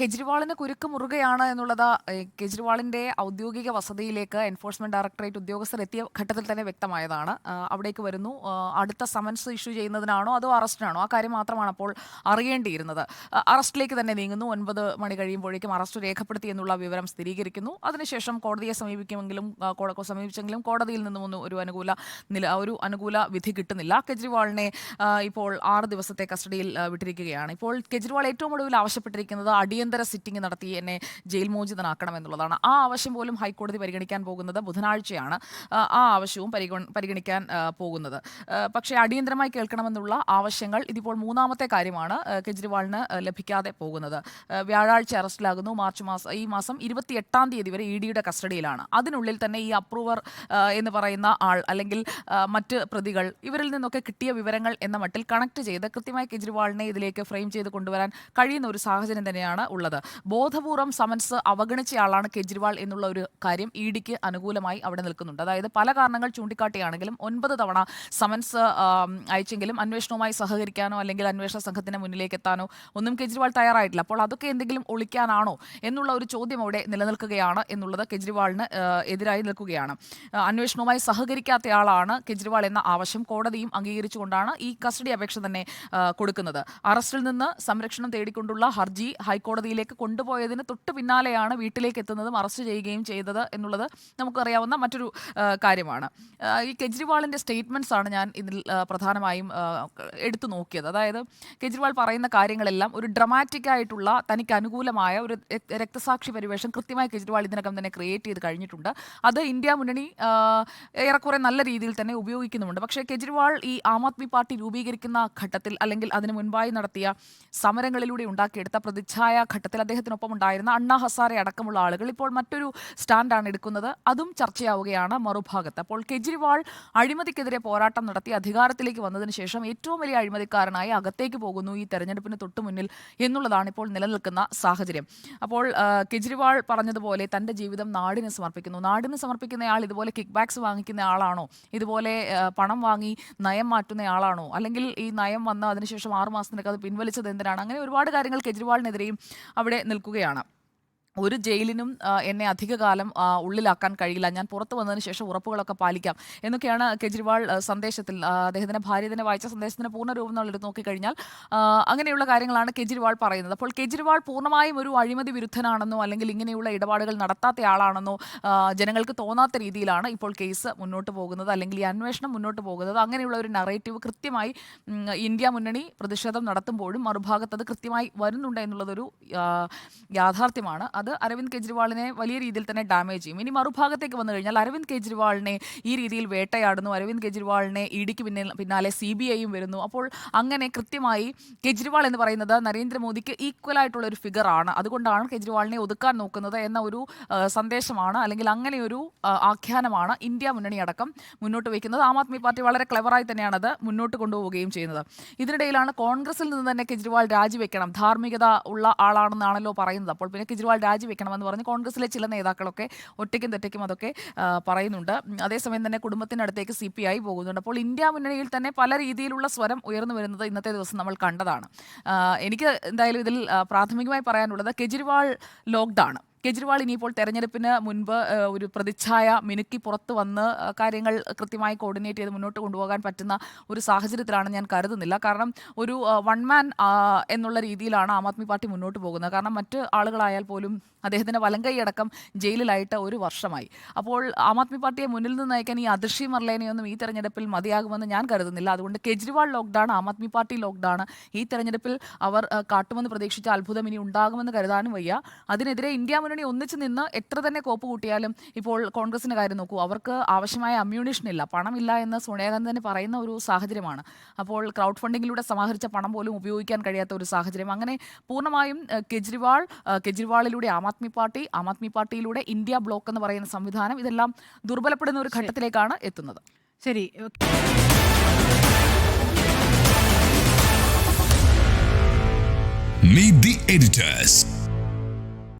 കെജ്രിവാളിന് കുരുക്ക് മുറുകയാണ് എന്നുള്ളത് കെജ്രിവാളിന്റെ ഔദ്യോഗിക വസതിയിലേക്ക് എൻഫോഴ്സ്മെന്റ് ഡയറക്ടറേറ്റ് ഉദ്യോഗസ്ഥർ എത്തിയ ഘട്ടത്തിൽ തന്നെ വ്യക്തമായതാണ്. അവിടേക്ക് വരുന്നു. അടുത്ത സമൻസ് ഇഷ്യൂ ചെയ്യുന്നതിനാണോ അതോ അറസ്റ്റിനാണോ? ആ കാര്യം മാത്രമാണ് അപ്പോൾ അറിയേണ്ടിയിരുന്നത്. അറസ്റ്റിലേക്ക് തന്നെ നീങ്ങുന്നു. ഒൻപത് മണി കഴിയുമ്പോഴേക്കും അറസ്റ്റ് രേഖപ്പെടുത്തി എന്നുള്ള വിവരം സ്ഥിരീകരിക്കുന്നു. അതിനുശേഷം കോടതിയെ സമീപിക്കുമെങ്കിലും സമീപിച്ചെങ്കിലും കോടതിയിൽ നിന്നും ഒരു അനുകൂല നില ഒരു അനുകൂല വിധി കിട്ടുന്നില്ല. കെജ്രിവാളിനെ ഇപ്പോൾ ആറ് ദിവസത്തെ കസ്റ്റഡിയിൽ വിട്ടിരിക്കുകയാണ്. ഇപ്പോൾ കെജ്രിവാൾ ഏറ്റവും ഒടുവിൽ ആവശ്യപ്പെട്ടിരിക്കുന്നത് അടിയന്തര സിറ്റിംഗ് നടത്തി എന്നെ ജയിൽ മോചിതനാക്കണം എന്നുള്ളതാണ്. ആ ആവശ്യം പോലും ഹൈക്കോടതി പരിഗണിക്കാൻ പോകുന്നത് ബുധനാഴ്ചയാണ്. ആ, ആവശ്യവും പരിഗണ പരിഗണിക്കാൻ പോകുന്നത്. പക്ഷേ അടിയന്തരമായി കേൾക്കണമെന്നുള്ള ആവശ്യങ്ങൾ ഇതിപ്പോൾ മൂന്നാമത്തെ കാര്യമാണ് കെജ്രിവാളിന് ലഭിക്കാതെ പോകുന്നത്. വ്യാഴാഴ്ച അറസ്റ്റിലാകുന്നു. മാർച്ച് മാസം ഈ മാസം ഇരുപത്തി എട്ടാം തീയതി വരെ ഇ ഡിയുടെ കസ്റ്റഡിയിലാണ്. അതിനുള്ളിൽ തന്നെ ഈ അപ്രൂവർ എന്ന് പറയുന്ന ആൾ അല്ലെങ്കിൽ മറ്റ് പ്രതികൾ ഇവരിൽ നിന്നൊക്കെ കിട്ടിയ വിവരങ്ങൾ എന്ന മട്ടിൽ കണക്ട് ചെയ്ത് കൃത്യമായി കെജ്രിവാളിനെ ഇതിലേക്ക് ഫ്രെയിം ചെയ്ത് കൊണ്ടുവരാൻ കഴിയുന്ന ഒരു സാഹചര്യം തന്നെയാണ് ഉള്ളത്. ബോധപൂർവം സമൻസ് അവഗണിച്ചയാളാണ് കെജ്രിവാൾ എന്നുള്ള ഒരു കാര്യം ഇ ഡിക്ക് അനുകൂലമായി അവിടെ നിൽക്കുന്നുണ്ട്. അതായത് പല കാരണങ്ങൾ ചൂണ്ടിക്കാട്ടിയാണെങ്കിലും ഒൻപത് തവണ സമൻസ് അയച്ചെങ്കിലും അന്വേഷണവുമായി സഹകരിക്കാനോ അല്ലെങ്കിൽ അന്വേഷണ സംഘത്തിന് മുന്നിലേക്ക് എത്താനോ ഒന്നും കെജ്രിവാൾ തയ്യാറായിട്ടില്ല. അപ്പോൾ അതൊക്കെ എന്തെങ്കിലും ഒളിക്കാനാണോ എന്നുള്ള ഒരു ചോദ്യം അവിടെ നിലനിൽക്കുകയാണ് എന്നുള്ളത് കെജ്രിവാളിന് എതിരായി നിൽക്കുകയാണ്. അന്വേഷണവുമായി സഹകരിക്കാത്തയാളാണ് കെജ്രിവാൾ എന്ന ആവശ്യം കോടതിയും അംഗീകരിച്ചുകൊണ്ടാണ് ഈ കസ്റ്റഡി അപേക്ഷ തന്നെ കൊടുക്കുന്നത്. അറസ്റ്റിൽ നിന്ന് സംരക്ഷണം തേടിക്കൊണ്ടുള്ള ഹർജി ഹൈക്കോടതിയിലേക്ക് കൊണ്ടുപോയതിന് തൊട്ട് പിന്നാലെയാണ് വീട്ടിലേക്ക് എത്തുന്നതും അറസ്റ്റ് ചെയ്യുകയും ചെയ്തത് എന്നുള്ളത് നമുക്കറിയാവുന്ന മറ്റൊരു കാര്യമാണ്. ഈ കെജ്രിവാളിന്റെ സ്റ്റേറ്റ്മെന്റ്സ് ആണ് ഞാൻ ഇതിൽ പ്രധാനമായും എടുത്തു നോക്കിയത്. അതായത് കെജ്രിവാൾ പറയുന്ന കാര്യങ്ങളെല്ലാം ഒരു ഡ്രമാറ്റിക് ആയിട്ടുള്ള തനിക്ക് അനുകൂലമായ ഒരു രക്തസാക്ഷി പരിവേഷം കൃത്യമായി കെജ്രിവാൾ ഇതിനകം തന്നെ ക്രിയേറ്റ് ചെയ്ത് കഴിഞ്ഞിട്ടുണ്ട്. അത് ഇന്ത്യ മുന്നണി ഏറെക്കുറെ നല്ല രീതിയിൽ തന്നെ ഉപയോഗിക്കുന്നുമുണ്ട്. പക്ഷേ കെജ്രിവാൾ ഈ ആം ആദ്മി പാർട്ടി രൂപീകരിക്കുന്ന ഘട്ടത്തിൽ അല്ലെങ്കിൽ അതിന് മുൻപായി നടത്തിയ സമരങ്ങളിലൂടെ ഉണ്ടാക്കിയെടുത്ത പ്രതിച്ഛായ ഘട്ടത്തിൽ അദ്ദേഹത്തിനൊപ്പം ഉണ്ടായിരുന്ന അണ്ണാ ഹസാരെ അടക്കമുള്ള ആളുകൾ ഇപ്പോൾ മറ്റൊരു സ്റ്റാൻഡാണ് എടുക്കുന്നത്. അതും ചർച്ചയാവുകയാണ് മറുഭാഗത്ത്. അപ്പോൾ കെജ്രിവാൾ അഴിമതിക്കെതിരെ പോരാട്ടം നടത്തി അധികാരത്തിലേക്ക് വന്നതിന് ശേഷം ഏറ്റവും വലിയ അഴിമതിക്കാരനായി അകത്തേക്ക് പോകുന്നു ഈ തെരഞ്ഞെടുപ്പിന് തൊട്ടു മുന്നിൽ എന്നുള്ളതാണ് ഇപ്പോൾ നിലനിൽക്കുന്ന സാഹചര്യം. അപ്പോൾ കെജ്രിവാൾ പറഞ്ഞതുപോലെ തന്റെ ജീവിതം നാടിന് സമർപ്പിക്കുന്നു. നാടിന് സമർപ്പിക്കുന്നയാൾ ഇതുപോലെ കിക്ക് ബാക്സ് വാങ്ങിക്കുന്ന ആളാണോ? ഇതുപോലെ പണം വാങ്ങി നയം മാറ്റുന്ന ആളാണോ? അല്ലെങ്കിൽ ഈ നയം വന്ന അതിനുശേഷം ആറ് മാസത്തിനൊക്കെ അത് പിൻവലിച്ചത് എന്തിനാണ്? അങ്ങനെ ഒരുപാട് കാര്യങ്ങൾ കെജ്രിവാളിനെതിരെയും അവിടെ നിൽക്കുകയാണ്. ഒരു ജയിലിനും എന്നെ അധികകാലം കാലം ഉള്ളിലാക്കാൻ കഴിയില്ല. ഞാൻ പുറത്തു വന്നതിന് ശേഷം ഉറപ്പുകളൊക്കെ പാലിക്കാം. എന്നൊക്കെയാണ് കെജ്രിവാൾ സന്ദേശത്തിൽ അദ്ദേഹത്തിന്റെ ഭാര്യ തന്നെ വായിച്ച സന്ദേശത്തിന്റെ പൂർണരൂപം നമ്മൾ നോക്കിക്കഴിഞ്ഞാൽ അങ്ങനെയുള്ള കാര്യങ്ങളാണ് കെജ്രിവാൾ പറയുന്നത്. അപ്പോൾ കെജ്രിവാൾ പൂർണമായും ഒരു അഴിമതി വിരുദ്ധനാണെന്നോ അല്ലെങ്കിൽ ഇങ്ങനെയുള്ള ഇടപാടുകൾ നടത്താത്തയാളാണെന്നോ ജനങ്ങൾക്ക് തോന്നാത്ത രീതിയിലാണ് ഇപ്പോൾ കേസ് മുന്നോട്ട് പോകുന്നത് അല്ലെങ്കിൽ ഈ അന്വേഷണം മുന്നോട്ട് പോകുന്നത്. അങ്ങനെയുള്ള ഒരു നറേറ്റീവ് കൃത്യമായി ഇന്ത്യ മുന്നണി പ്രതിഷേധം നടത്തുമ്പോഴും മറുഭാഗത്ത് അത് കൃത്യമായി വരുന്നുണ്ട് എന്നുള്ളതൊരു യാഥാർത്ഥ്യമാണ്. അത് അരവിന്ദ് കെജ്രിവാളിനെ വലിയ രീതിയിൽ തന്നെ ഡാമേജ് ചെയ്യും. ഇനി മറുഭാഗത്തേക്ക് വന്നു കഴിഞ്ഞാൽ അരവിന്ദ് കെജ്രിവാളിനെ ഈ രീതിയിൽ വേട്ടയാടുന്നു. അരവിന്ദ് കെജ്രിവാളിനെ ഇ ഡിക്ക് പിന്നിൽ പിന്നാലെ സി ബി ഐയും വരുന്നു. അപ്പോൾ അങ്ങനെ കൃത്യമായി കെജ്രിവാൾ എന്ന് പറയുന്നത് നരേന്ദ്രമോദിക്ക് ഈക്വൽ ആയിട്ടുള്ള ഒരു ഫിഗർ ആണ്. അതുകൊണ്ടാണ് കെജ്രിവാളിനെ ഒതുക്കാൻ നോക്കുന്നത് എന്ന ഒരു സന്ദേശമാണ് അല്ലെങ്കിൽ അങ്ങനെയൊരു ആഖ്യാനമാണ് ഇന്ത്യ മുന്നണി അടക്കം മുന്നോട്ട് വയ്ക്കുന്നത്. ആം ആദ്മി പാർട്ടി വളരെ ക്ലവറായി തന്നെയാണ് അത് മുന്നോട്ട് കൊണ്ടുപോവുകയും ചെയ്യുന്നത്. ഇതിനിടയിലാണ് കോൺഗ്രസിൽ നിന്ന് തന്നെ കെജ്രിവാൾ രാജിവെക്കണം. ധാർമ്മികത ഉള്ള ആളാണെന്നാണല്ലോ പറയുന്നത്. അപ്പോൾ പിന്നെ കെജ്രിവാൾ രാജിവെക്കണമെന്ന് പറഞ്ഞ് കോൺഗ്രസിലെ ചില നേതാക്കളൊക്കെ ഒറ്റയ്ക്കും തെറ്റയ്ക്കും അതൊക്കെ പറയുന്നുണ്ട്. അതേസമയം തന്നെ കുടുംബത്തിനടുത്തേക്ക് സി പി ഐ പോകുന്നുണ്ട്. അപ്പോൾ ഇന്ത്യ മുന്നണിയിൽ തന്നെ പല രീതിയിലുള്ള സ്വരം ഉയർന്നു വരുന്നത് ഇന്നത്തെ ദിവസം നമ്മൾ കണ്ടതാണ്. എനിക്ക് എന്തായാലും ഇതിൽ പ്രാഥമികമായി പറയാനുള്ളത് കെജ്രിവാൾ ലോക്ക്ഡാണ് കെജ്രിവാൾ ഇനിയിപ്പോൾ തെരഞ്ഞെടുപ്പിന് മുൻപ് ഒരു പ്രതിച്ഛായ മിനുക്കി പുറത്ത് വന്ന് കാര്യങ്ങൾ കൃത്യമായി കോർഡിനേറ്റ് ചെയ്ത് മുന്നോട്ട് കൊണ്ടുപോകാൻ പറ്റുന്ന ഒരു സാഹചര്യത്തിലാണ് ഞാൻ കരുതുന്നില്ല. കാരണം ഒരു വൺ മാൻ എന്നുള്ള രീതിയിലാണ് ആം ആദ്മി പാർട്ടി മുന്നോട്ട് പോകുന്നത്. കാരണം മറ്റ് ആളുകളായാൽ പോലും അദ്ദേഹത്തിന്റെ വലങ്കൈ അടക്കം ജയിലിലായിട്ട് ഒരു വർഷമായി. അപ്പോൾ ആം ആദ്മി പാർട്ടിയെ മുന്നിൽ നിന്ന് നയിക്കാൻ ഈ അദൃശ്യ മർലേനെയൊന്നും ഈ തെരഞ്ഞെടുപ്പിൽ മതിയാകുമെന്ന് ഞാൻ കരുതുന്നില്ല. അതുകൊണ്ട് Kejriwal lockdown Aam Aadmi Party lockdown ഈ തെരഞ്ഞെടുപ്പിൽ അവർ കാട്ടുമെന്ന് പ്രതീക്ഷിച്ച അത്ഭുതം ഇനി ഉണ്ടാകുമെന്ന് കരുതാനും വയ്യ. അതിനെതിരെ ഇന്ത്യ മുന്നണി ഒന്നിച്ച് നിന്ന് എത്ര തന്നെ കോപ്പ് കൂട്ടിയാലും ഇപ്പോൾ കോൺഗ്രസിന്റെ കാര്യം നോക്കൂ അവർക്ക് ആവശ്യമായ അമ്യൂണിഷൻ ഇല്ല പണമില്ല എന്ന് സോണിയാഗാന്ധി തന്നെ പറയുന്ന ഒരു സാഹചര്യമാണ്. അപ്പോൾ ക്രൗഡ് ഫണ്ടിങ്ങിലൂടെ സമാഹരിച്ച പണം പോലും ഉപയോഗിക്കാൻ കഴിയാത്ത ഒരു സാഹചര്യം. അങ്ങനെ പൂർണമായും കെജ്രിവാൾ കെജ്രിവാളിലൂടെ ആം ആദ്മി പാർട്ടി ആം ആദ്മി പാർട്ടിയിലൂടെ ഇന്ത്യ ബ്ലോക്ക് എന്ന് പറയുന്ന സംവിധാനം ഇതെല്ലാം ദുർബലപ്പെടുന്ന ഒരു ഘട്ടത്തിലേക്കാണ് എത്തുന്നത്. ശരി. Meet the editors.